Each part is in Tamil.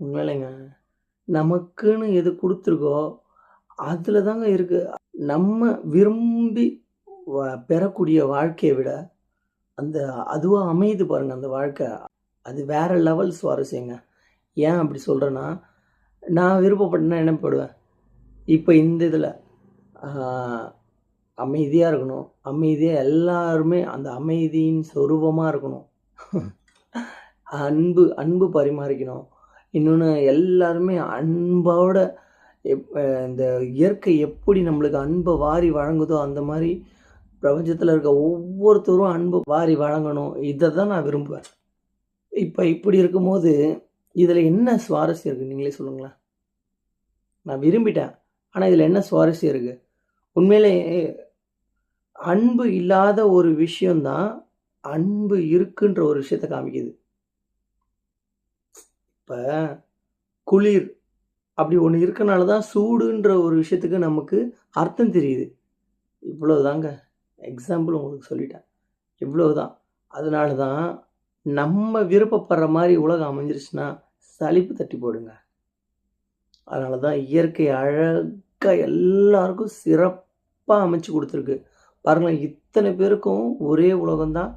இல்லைங்க நமக்குன்னு எது கொடுத்துருக்கோ அதில் தாங்க இருக்குது நம்ம விரும்பி வ பெறக்கூடிய வாழ்க்கையை விட, அந்த அதுவாக அமையுது பாருங்கள் அந்த வாழ்க்கை. அது வேற லெவல் சுவாரஸ்யங்க. ஏன் அப்படி சொல்கிறேன்னா நான் விருப்பப்பட்டேன்னா என்ன போடுவேன் இப்போ இந்த இதில் அமைதியாக இருக்கணும். அமைதியாக எல்லாருமே அந்த அமைதியின் சொரூபமாக இருக்கணும். அன்பு அன்பு பரிமாறிக்கணும். இன்னொன்று எல்லாருமே அன்போட எப் இந்த இயற்கை எப்படி நம்மளுக்கு அன்பை வாரி வழங்குதோ, அந்த மாதிரி பிரபஞ்சத்தில் இருக்க ஒவ்வொருத்தரும் அன்பு வாரி வழங்கணும். இதை தான் நான் விரும்புவேன். இப்போ இப்படி இருக்கும்போது, இதில் என்ன சுவாரஸ்யம் இருக்குது நீங்களே சொல்லுங்களேன்? நான் விரும்பிட்டேன். ஆனால் இதில் என்ன சுவாரஸ்யம் இருக்குது உண்மையிலே அன்பு இல்லாத ஒரு விஷயந்தான் அன்பு இருக்குன்ற ஒரு விஷயத்த காமிக்குது. இப்போ குளிர் அப்படி ஒன்று இருக்கனால தான் சூடுன்ற ஒரு விஷயத்துக்கு நமக்கு அர்த்தம் தெரியுது. இவ்வளவுதாங்க. எக்ஸாம்பிள் உங்களுக்கு சொல்லிட்டேன். இவ்வளவுதான். அதனால தான் நம்ம விருப்பப்படுற மாதிரி உலகம் அமைஞ்சிருச்சுன்னா, சலிப்பு தட்டி போடுங்க அதனால தான் இயற்கை அழகாக எல்லாருக்கும் சிறப்பாக அமைச்சு கொடுத்துருக்கு பாருங்களேன் இத்தனை பேருக்கும் ஒரே உலகம்தான்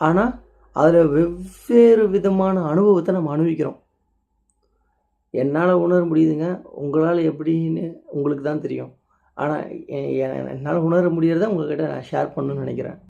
ஆனால் அதில் வெவ்வேறு விதமான அனுபவத்தை நம்ம அனுபவிக்கிறோம். என்னால் உணர முடியுதுங்க. உங்களால் எப்படின்னு உங்களுக்கு தான் தெரியும். ஆனால் என்னால் உணர முடியறதை உங்கள்கிட்ட நான் ஷேர் பண்ணணும்னு நினைக்கிறேன்